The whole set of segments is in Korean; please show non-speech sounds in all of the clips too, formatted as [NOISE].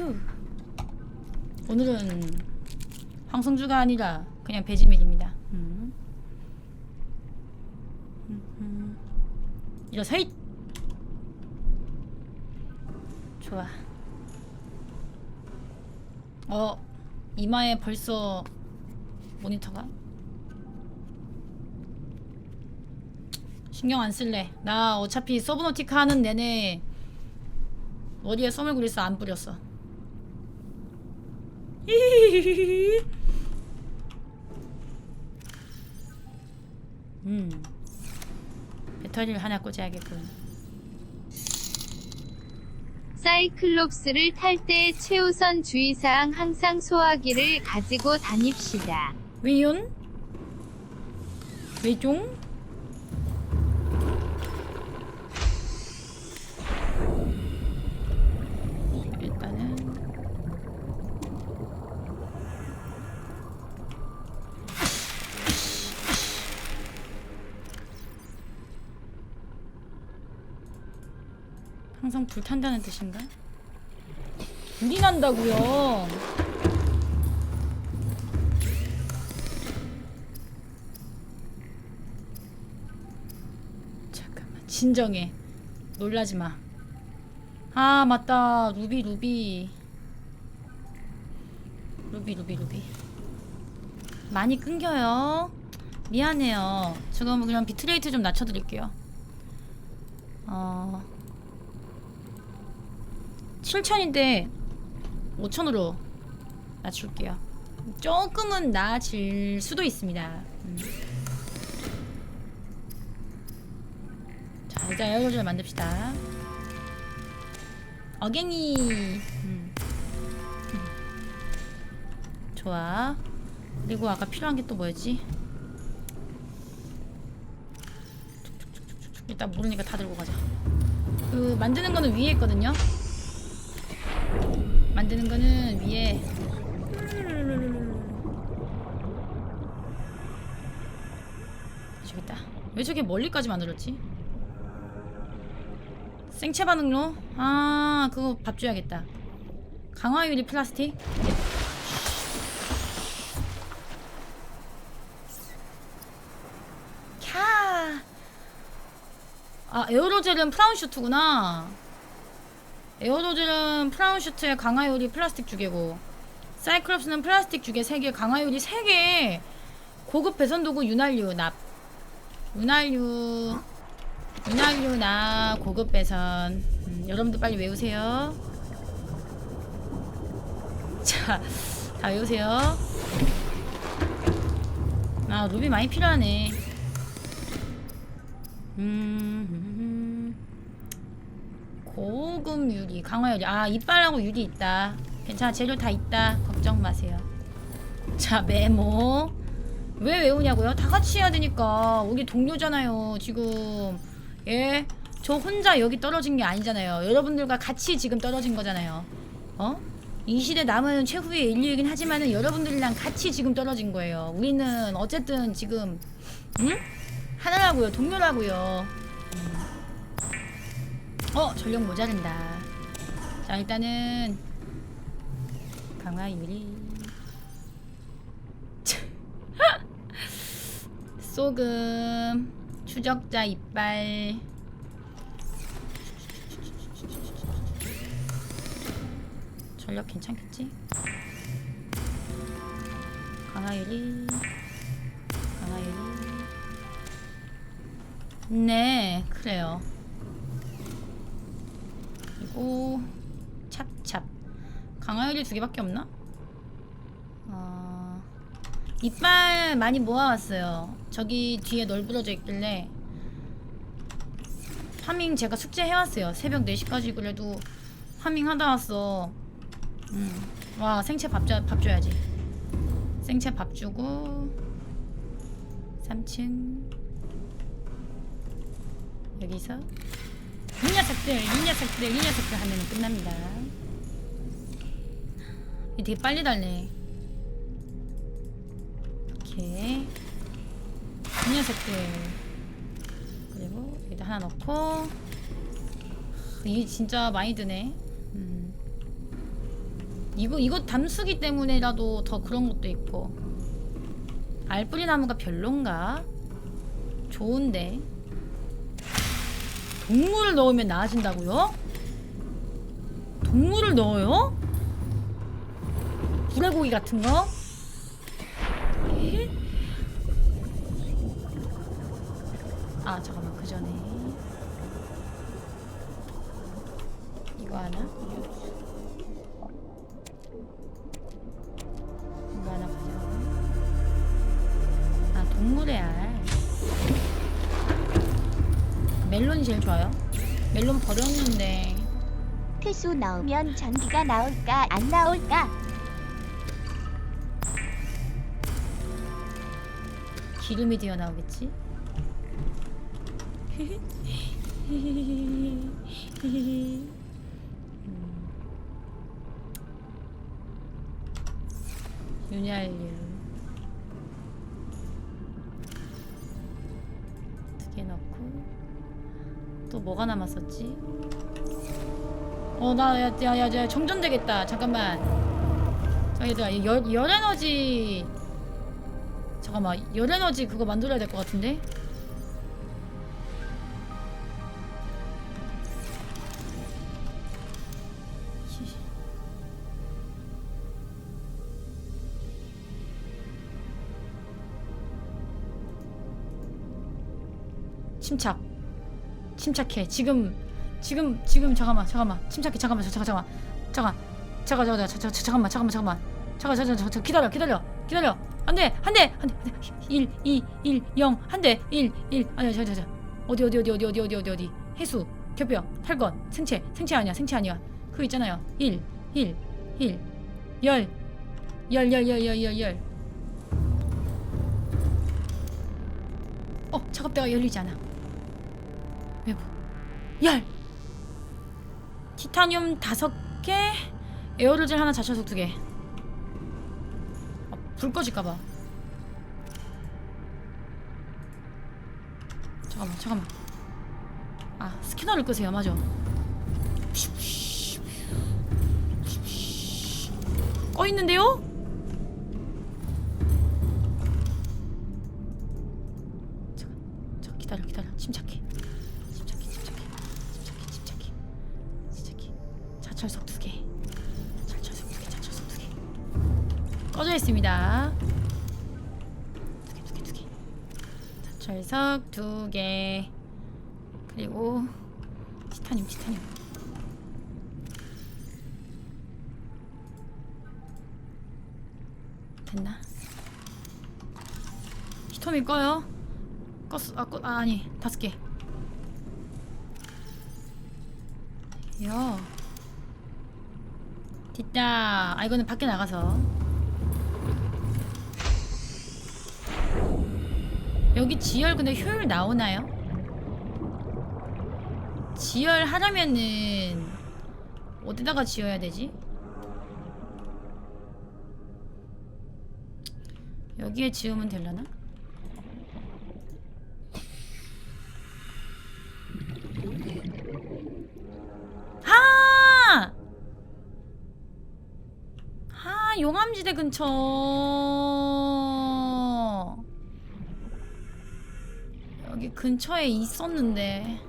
휴. 오늘은 황성주가 아니라 그냥 배지밀입니다. 음. 음, 음. 일어서잇! 좋아. 어, 이마에 벌써 모니터가? 신경 안 쓸래. 나 어차피 서브노티카 하는 내내 머리에 썸을 그리스 안 뿌렸어. 음. 배터리를 하나 꽂아야겠군. 사이클롭스를 탈 때 최우선 주의사항 항상 소화기를 가지고 다닙시다. 왜연? 왜종? 일단은 항상 불탄다는 뜻인가? 불이 난다고요. 잠깐만 진정해 놀라지 마. 아 맞다 루비 루비 루비 루비 루비 많이 끊겨요. 미안해요. 지금 그냥 비트레이트 좀 낮춰드릴게요. 어 7천인데 5천으로 낮출게요. 조금은 나아질 수도 있습니다. 음. 자, 일단 에어로를 만듭시다. 어갱이. 음. 음. 좋아. 그리고 아까 필요한 게 또 뭐였지? 일단 모르니까 다 들고 가자. 그 만드는 거는 위에 있거든요. 만드는 거는 위에. 저기다. 왜 저게 멀리까지 만들었지? 생체 반응로? 아 그거 밥 줘야겠다 강화 유리 플라스틱 캬. 아 에어로젤은 프라운 슈트구나 에어로젤은 프라운 슈트에 강화 유리 플라스틱 두 개고 사이클롭스는 플라스틱 두 개, 세 개, 강화 유리 세 개, 고급 배선 도구 윤활유 납, 윤활유 윤활유 나 고급 배선. 음, 여러분들 빨리 외우세요. 자 다 외우세요. 아 루비 많이 필요하네. 음 고급 유리 강화 유리 아 이빨하고 유리 있다 괜찮아 재료 다 있다 걱정 마세요 자 메모 왜 외우냐고요? 다 같이 해야 되니까 우리 동료잖아요 지금 예? 저 혼자 여기 떨어진 게 아니잖아요 여러분들과 같이 지금 떨어진 거잖아요 어? 이 시대 남은 최후의 인류이긴 하지만은 여러분들이랑 같이 지금 떨어진 거예요 우리는 어쨌든 지금 응? 하나라고요 동료라고요 음. 어 전력 모자른다. 자 일단은 강화 유리. 소금 [LAUGHS] 추적자 이빨. 전력 괜찮겠지? 강화유리. 강화유리. 네 그래요 그리고 찹찹 강화유리 두 개밖에 없나? 어... 이빨 많이 모아왔어요. 저기 뒤에 널브러져 있길래 파밍 제가 숙제 해왔어요. 새벽 4시까지 그래도 파밍 하다 왔어. 음. 와 생채 밥, 줘, 밥 줘야지. 생채 밥 주고 3층 여기서 이 녀석들 이 녀석들 이 녀석들 하면 끝납니다. 이 되게 빨리 달네. 이렇게 이 녀석들 그리고 여기다 하나 넣고 이게 진짜 많이 드네 음. 이거 이거 담수기 때문에라도 더 그런 것도 있고 알뿌리 나무가 별론가? 좋은데 동물을 넣으면 나아진다고요? 동물을 넣어요? 불의 고기 같은 거? 에? 아 잠깐만 그 전에 멜론이 제일 좋아요 멜론 버렸는데 퇴수 넣으면 전기가 나올까 안 나올까? 기름이 되어 나오겠지? [LAUGHS] 음. 윤활유 또 뭐가 남았었지? 어나야야 야 정전되겠다 잠깐만 자 얘들아 열, 열 에너지 잠깐만 열 에너지 그거 만들어야 될 것 같은데 히. 침착 침착해. 지금 지금 지금 잠깐만 잠깐만. 침착해. 잠깐만 잠깐 잠깐만. 잠깐 잠깐 잠깐 잠깐 잠깐만 잠깐만 잠깐만 잠깐 잠깐 잠깐 기다려 기다려 기다려. 안돼 안돼 안돼. 1 2 1 0 한대 1 1 아니야 자자 자 어디 어디 어디 어디 어디 어디 어디 어디. 해수 겹병 탈건 생체 생체 아니야 생체 아니야. 그거 있잖아요. 1 1 1 열. 열 열 열 열 열 열. 어 작업대가 열리지 않아 외부. 열! 티타늄 다섯 개? 에어로젤 하나 자초석 두개. 아, 불 꺼질까봐. 잠깐만 잠깐만. 아 스캐너를 끄세요 맞아. 꺼 있는데요? 아, 꺼, 아 아니 다섯 개 야. 됐다. 아 이거는 밖에 나가서. 여기 지열 근데 효율 나오나요? 지열 하려면은 어디다가 지어야 되지? 여기에 지으면 되려나? 하! 하, 용암지대 근처. 여기 근처에 있었는데.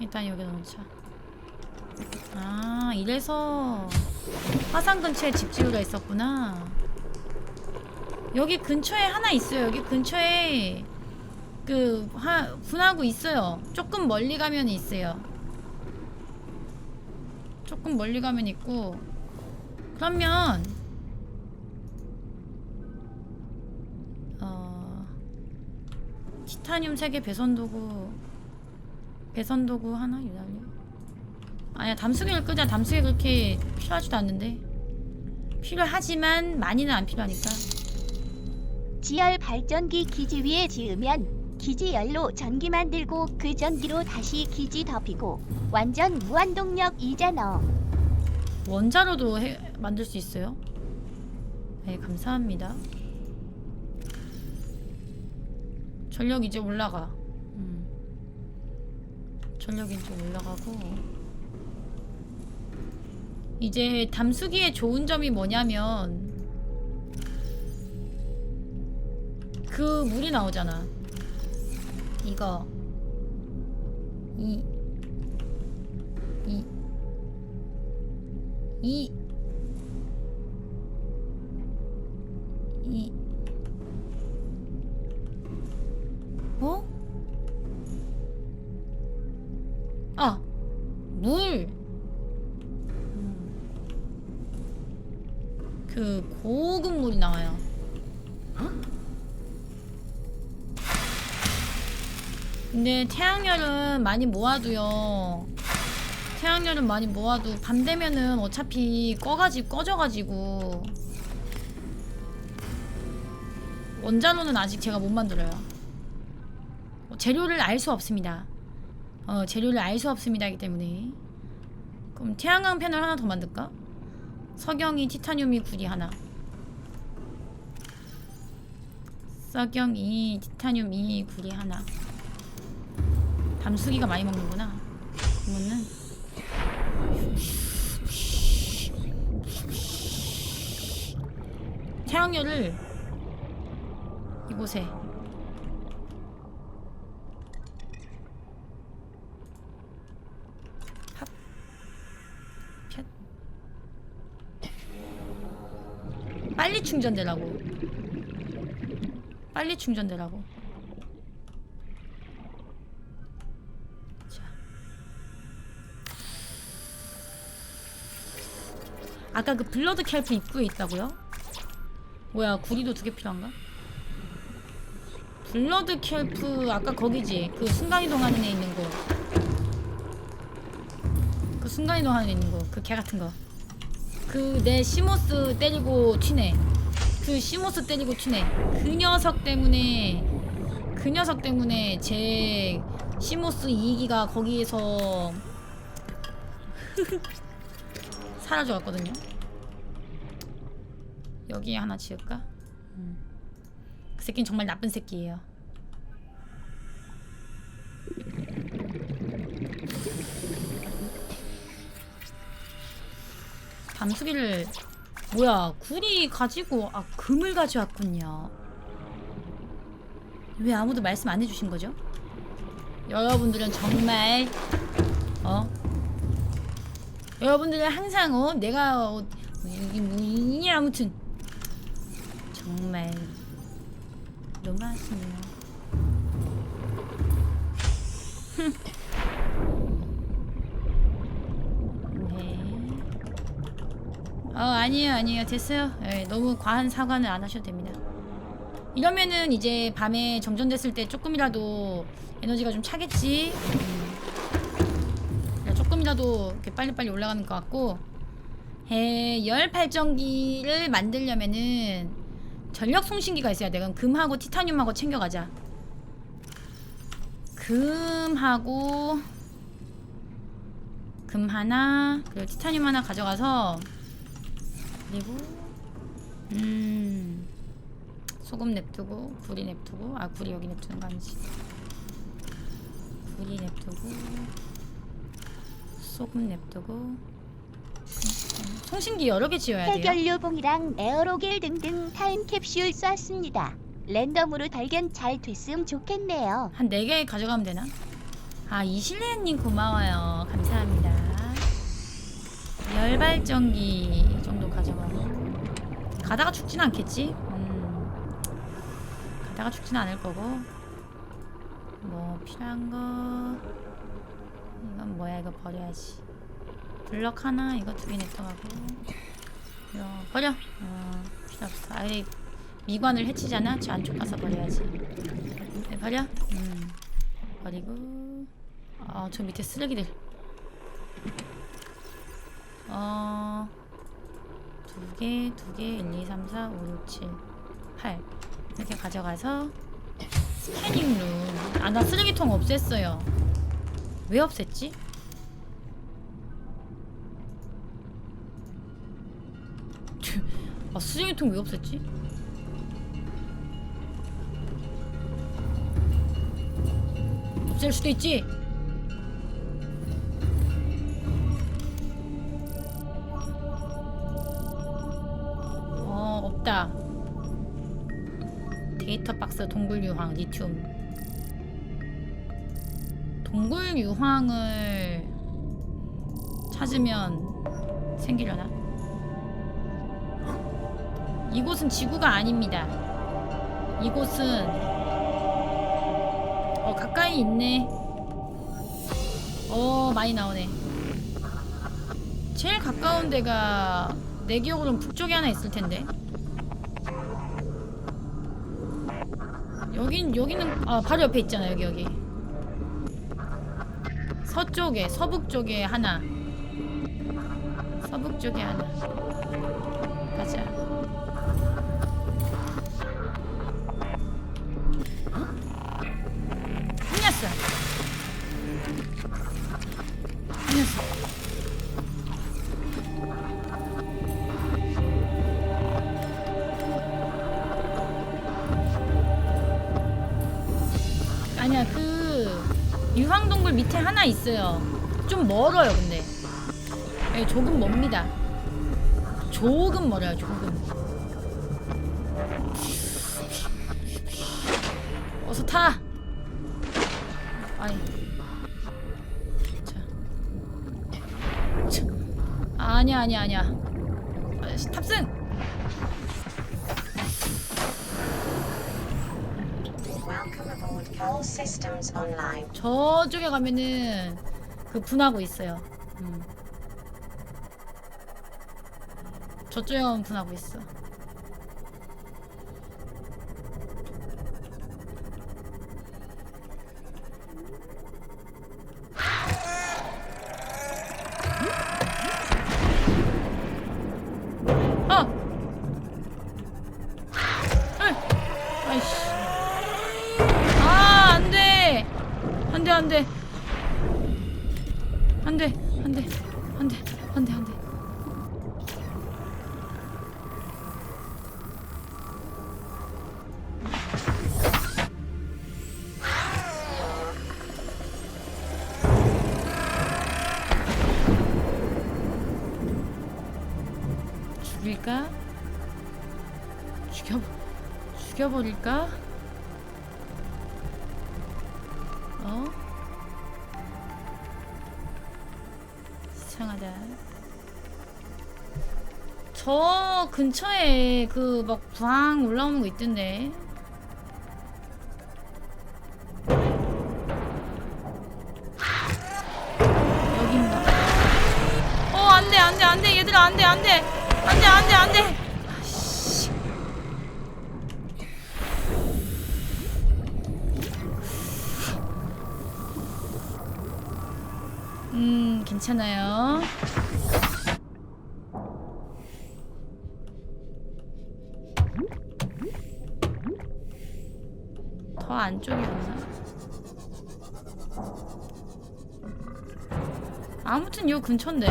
일단 여기 넣자. 아, 이래서 화산 근처에 집지우가 있었구나. 여기 근처에 하나 있어요. 여기 근처에 그 하, 분하고 있어요. 조금 멀리 가면 있어요. 조금 멀리 가면 있고. 그러면 어 티타늄 3개 배선 도구 배선 도구 하나? 유달리 아니야 담수기를 끄자. 담수기 그렇게 필요하지도 않는데. 필요하지만 많이는 안 필요하니까. 지열 발전기 기지 위에 지으면 기지 열로 전기 만들고 그 전기로 다시 기지 덮이고 완전 무한동력이잖아. 원자로도 해, 만들 수 있어요? 네, 감사합니다. 전력 이제 올라가. 음. 전력 이제 올라가고. 이제 담수기의 좋은 점이 뭐냐면 그 물이 나오잖아. 이거. 이. 이, 이, 이, 태양열은 많이 모아도요. 태양열은 많이 모아도 밤 되면은 어차피 꺼가지고 꺼져가지고 원자로는 아직 제가 못 만들어요. 어, 재료를 알 수 없습니다. 어 재료를 알 수 없습니다이기 때문에 그럼 태양광 패널 하나 더 만들까? 석영이 티타늄이 구리 하나. 석영 이 티타늄 이 구리 하나. 담수기가 많이 먹는구나. 그러면은 태양열을 이곳에. 빨리 충전되라고. 빨리 충전되라고 아까 그 블러드 캘프 입구에 있다고요? 뭐야 구리도 두 개 필요한가? 블러드 캘프 아까 거기지. 그 순간이동하는 애 있는 거그 순간이동하는 애 있는 거그 개 같은 거그 내 시모스 때리고 튀네. 그 시모스 때리고 튀네. 그 녀석 때문에 그 녀석 때문에 제 시모스 2기가 거기에서 [LAUGHS] 사라져 갔거든요 여기에 하나 지을까? 음. 그 새끼는 정말 나쁜 새끼예요. 담수기를 뭐야 구리 가지고 아 금을 가져왔군요. 왜 아무도 말씀 안 해주신 거죠? 여러분들은 정말 어 여러분들은 항상 어 내가 어, 이게 뭐니 아무튼 정말 너무하시네요. [LAUGHS] 네. 어 아니에요 아니에요 됐어요. 예, 너무 과한 사과는 안 하셔도 됩니다. 이러면은 이제 밤에 정전됐을 때 조금이라도 에너지가 좀 차겠지. 음. 조금이라도 이렇게 빨리빨리 올라가는 것 같고 에, 열 발전기를 만들려면은 전력 송신기가 있어야 돼. 그럼 금하고 티타늄하고 챙겨가자. 금하고 금 하나 그리고 티타늄 하나 가져가서 그리고 음 소금 냅두고 구리 냅두고 아 구리 여기 냅두는 거 아니지 구리 냅두고 소금 냅두고 송신기 여러 개 지어야 돼요. 해결료봉이랑 에어로겔 등등 타임캡슐 쐈습니다. 랜덤으로 발견 잘 됐음 좋겠네요. 한 4개 가져가면 되나? 아 이실레님 고마워요 감사합니다 열발전기 정도 가져가고 가다가 죽진 않겠지? 음, 가다가 죽진 않을 거고 뭐 필요한 거 이건 뭐야 이거 버려야지. 블럭 하나 이거 두개 냅둬가고. 이거 버려. 어, 필요 없어. 아예 미관을 해치잖아? 저 안쪽 가서 버려야지. 네, 버려. 음. 버리고. 아저 밑에 쓰레기들. 어... 두 개, 두 개, 1, 2, 3, 4, 5, 6, 7, 8 이렇게 가져가서 스캐닝 룸. 아, 나 쓰레기통 없앴어요. 왜 없앴지? 아, 쓰레기통 왜 없앴지? 없을 수도 있지. 어 없다. 데이터 박스 동굴 유황 리튬. 동굴 유황을 찾으면 생기려나? 이곳은 지구가 아닙니다. 이곳은 어 가까이 있네. 어 많이 나오네. 제일 가까운 데가 내 기억으로는 북쪽에 하나 있을 텐데. 여긴 여기는 아 바로 옆에 있잖아 여기 여기. 서쪽에 서북 쪽에 하나. 서북 쪽에 하나. 가자. 있어요. 좀 멀어요 근데. 예, 조금 멉니다. 조금 멀어요 조금. 어서 타. 아이. 자. 자. 아니야 아니야 아니야. 탑승. 저쪽에 가면은 그 분하고 있어요. 음. 저쪽에 가면 분하고 있어. 어! 죽일까? 죽여, 죽여버릴까? 어? 이상하다. 저 근처에 그 막 부항 올라오는 거 있던데. 괜찮아요. 더 안쪽이었나? 아무튼 요 근처인데.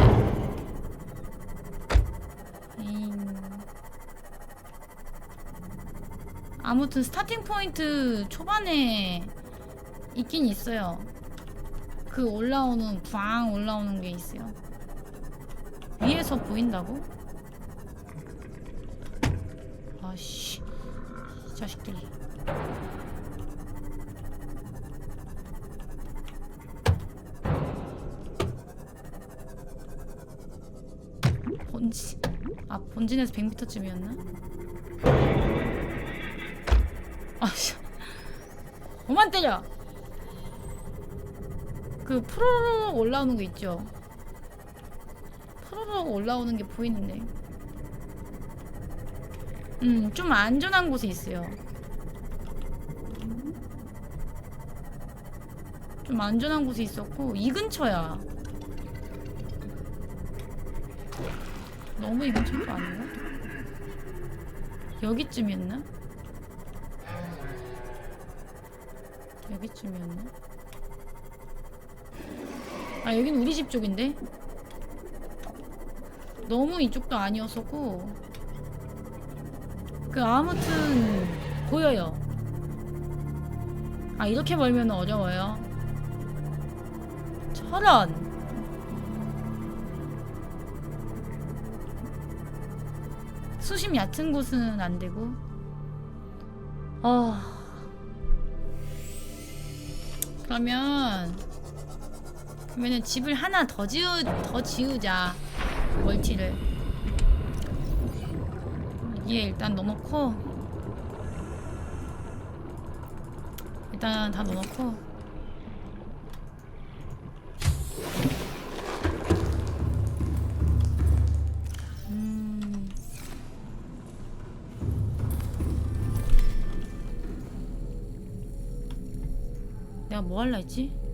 음. 아무튼 스타팅 포인트 초반에 있긴 있어요. 그 올라오는 꽝 올라오는 게 있어요. 위에서 보인다고? 아씨, 이 자식들이. 본진, 아 본진에서 100m쯤이었나? 아씨, 그만 때려. 그 프로로 올라오는 거 있죠? 프로로 올라오는 게 보이는데. 음, 좀 안전한 곳에 있어요. 좀 안전한 곳에 있었고 이 근처야. 너무 이 근처도 아닌가? 여기쯤이었나? 여기쯤이었나? 아 여긴 우리 집 쪽인데? 너무 이쪽도 아니었었고 그 아무튼 보여요 아 이렇게 멀면 어려워요 저런. 수심 얕은 곳은 안 되고. 어. 그러면 그러면은 집을 하나 더 지으 더 지으자. 멀티를. 여기에 일단 넣어놓고 일단 다 넣어놓고 음. 뭐 할라 했지?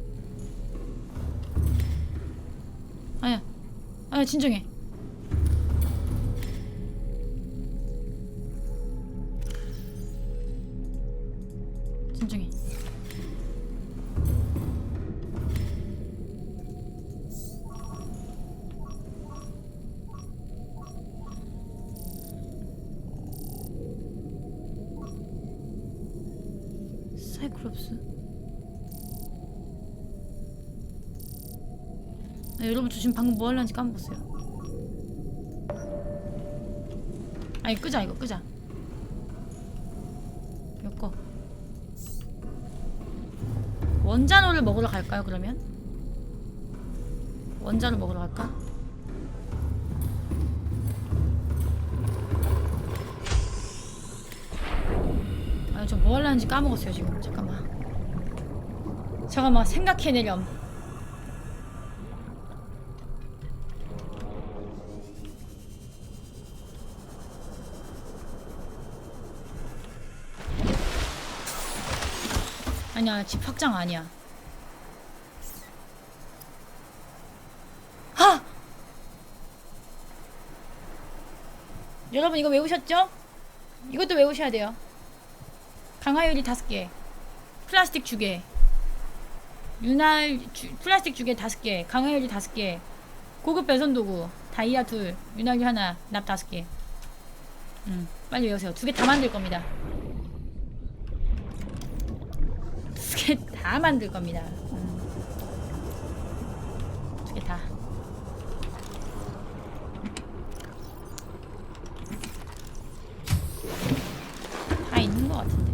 아야 진정해. 진정해. 사이클롭스 아, 여러분 저 지금 방금 뭐 하려는지 까먹었어요. 아니 끄자 이거 끄자. 이거 꺼. 원자로를 먹으러 갈까요 그러면? 원자로 먹으러 갈까? 아니 저뭐 하려는지 까먹었어요 지금. 잠깐만. 잠깐만 생각해내렴 아니야. 집 확장 아니야. 하! 여러분 이거 외우셨죠? 이것도 외우셔야 돼요. 강화유리 다섯 개. 플라스틱 주개. 윤활 주, 플라스틱 주개 다섯 개. 강화유리 다섯 개. 고급 배선 도구. 다이아 둘. 윤활유 하나. 납 다섯 개. 음, 빨리 외우세요. 두 개 다 만들 겁니다 두 개 다 만들 겁니다 음. 두개 다 다 있는 것 같은데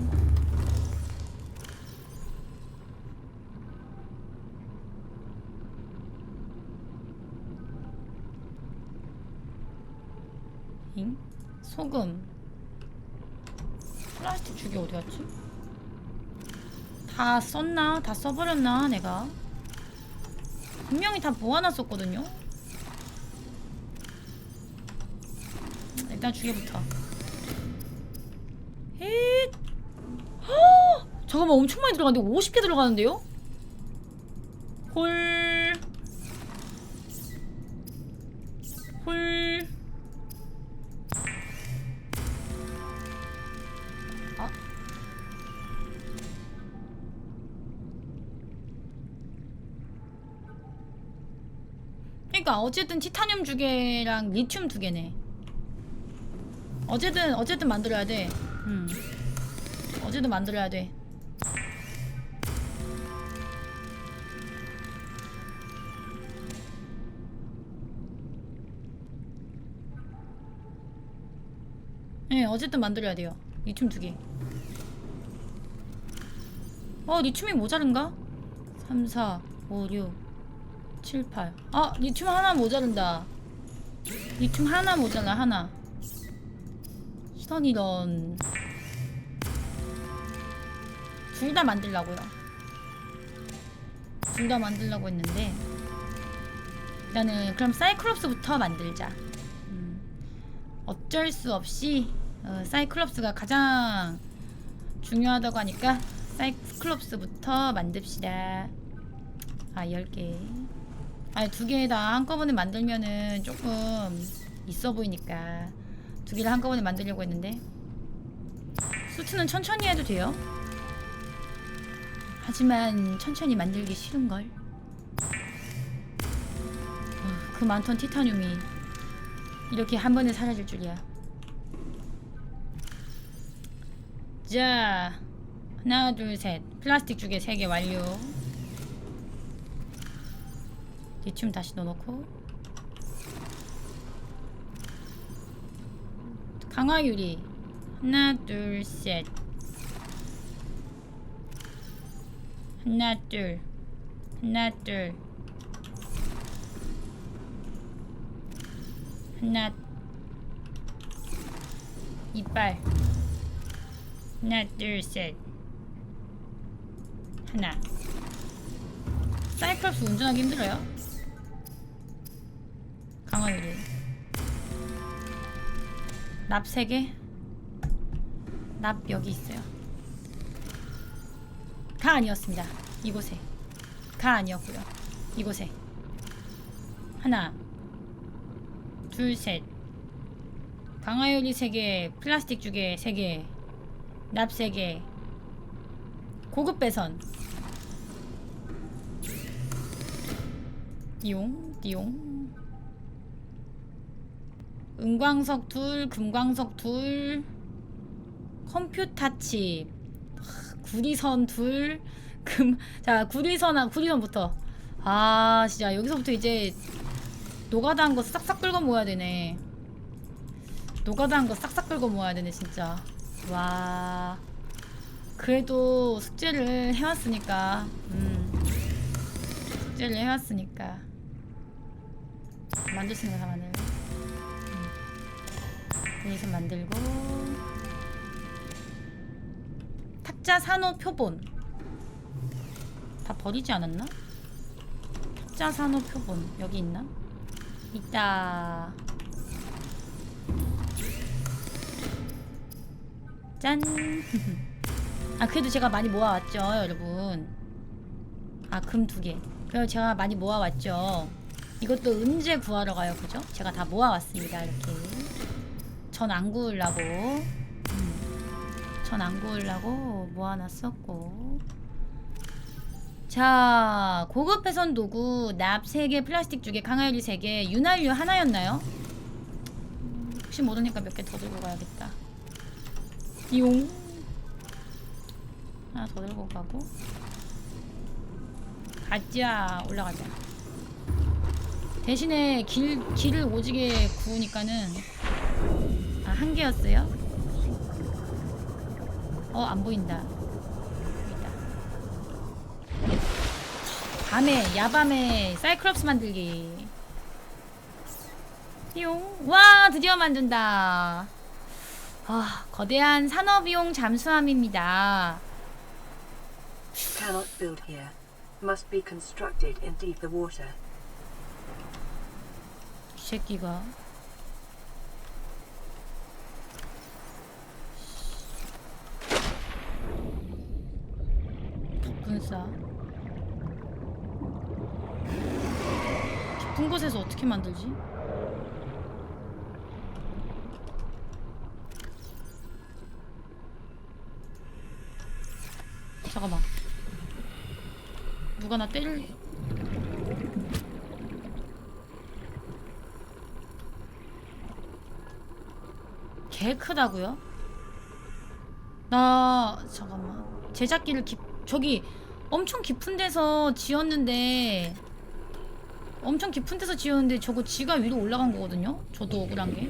잉? 소금 플라스틱 주개 어디 갔지? 다 썼나? 다 써버렸나 내가? 분명히 다 모아놨었거든요? 일단 주개부터 헷! 허! 잠깐만 엄청 많이 들어가는데 50개 들어가는데요? 홀 어쨌든 티타늄 두 개랑 리튬 두 개네. 어쨌든 어쨌든 만들어야 돼. 음. 어쨌든 만들어야 돼. 네, 어쨌든 만들어야 돼요. 리튬 두 개. 어, 리튬이 모자른가? 3, 4, 5, 6, 7, 8. 아, 리튬 하나 모자른다. 리튬 하나 모자라, 하나. 이런 이런. 둘 다 만들라고요. 둘 다 만들려고 했는데. 일단은 그럼 사이클롭스부터 만들자. 음, 어쩔 수 없이 어, 사이클롭스가 가장 중요하다고 하니까 사이클롭스부터 만듭시다. 아, 10개. 아니, 두 개 다 한꺼번에 만들면은 조금 있어 보이니까 두 개를 한꺼번에 만들려고 했는데 수트는 천천히 해도 돼요. 하지만 천천히 만들기 싫은걸. 어, 그 많던 티타늄이 이렇게 한 번에 사라질 줄이야. 자, 하나, 둘, 셋. 플라스틱 주개 세 개 완료. 리튬 다시 넣어놓고. 강화 유리. 하나 둘 셋. 하나 둘. 하나 둘. 하나. 이빨. 하나 둘 셋. 하나. 사이클럽스 운전하기 힘들어요 강화 유리 납 3개? 납 여기 있어요. 가 아니었습니다. 이곳에. 가 아니었고요. 이곳에. 하나. 둘셋. 강화유리 3개 플라스틱 주개 3개 납 3개. 고급 배선. 띠용 띠용 은광석 둘 금광석 둘 컴퓨터 칩. 하, 구리선 둘 금 자 구리선 구리선부터. 아 진짜 여기서부터 이제 노가다 한 거 싹싹 긁어 모아야 되네. 노가다 한 거 싹싹 긁어 모아야 되네 진짜. 와. 그래도 숙제를 해왔으니까 음. 숙제를 해왔으니까. 만들 수 있는 음. 여기서 만들고. 탁자 산호 표본. 다 버리지 않았나? 탁자 산호 표본. 여기 있나? 있다. 짠. [LAUGHS] 아 그래도 제가 많이 모아왔죠 여러분. 아 금 두개. 그래서 제가 많이 모아왔죠. 이것도 은재 구하러 가요 그죠? 제가 다 모아왔습니다 이렇게 전 안 구우려고. 음. 전안 구우려고 모아놨었고. 자 고급 회선 도구 납 3개 플라스틱 2개 강화유리 3개 윤활유 하나였나요? 음, 혹시 모르니까 몇 개 더 들고 가야겠다. 띠용. 하나 더 들고 가고. 가자 올라가자. 대신에 길, 길을 오지게 구우니까는 아 한 개였어요? 어 안 보인다. 보인다. 밤에 야밤에 사이클롭스 만들기. 띠용. 와 드디어 만든다. 아 거대한 산업이용 잠수함입니다. Cannot build here. Must be constructed in deeper water. 이 새끼가 분싸 깊은 곳에서 어떻게 만들지? 잠깐만 누가 나 때릴 개 크다고요? 나 잠깐만 제작기를 깊 저기 엄청 깊은 데서 지었는데 엄청 깊은 데서 지었는데 저거 지가 위로 올라간 거거든요. 저도 억울한 게.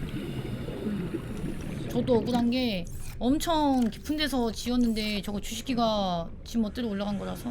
저도 억울한 게 엄청 깊은 데서 지었는데 저거 주식기가 지 멋대로 올라간 거라서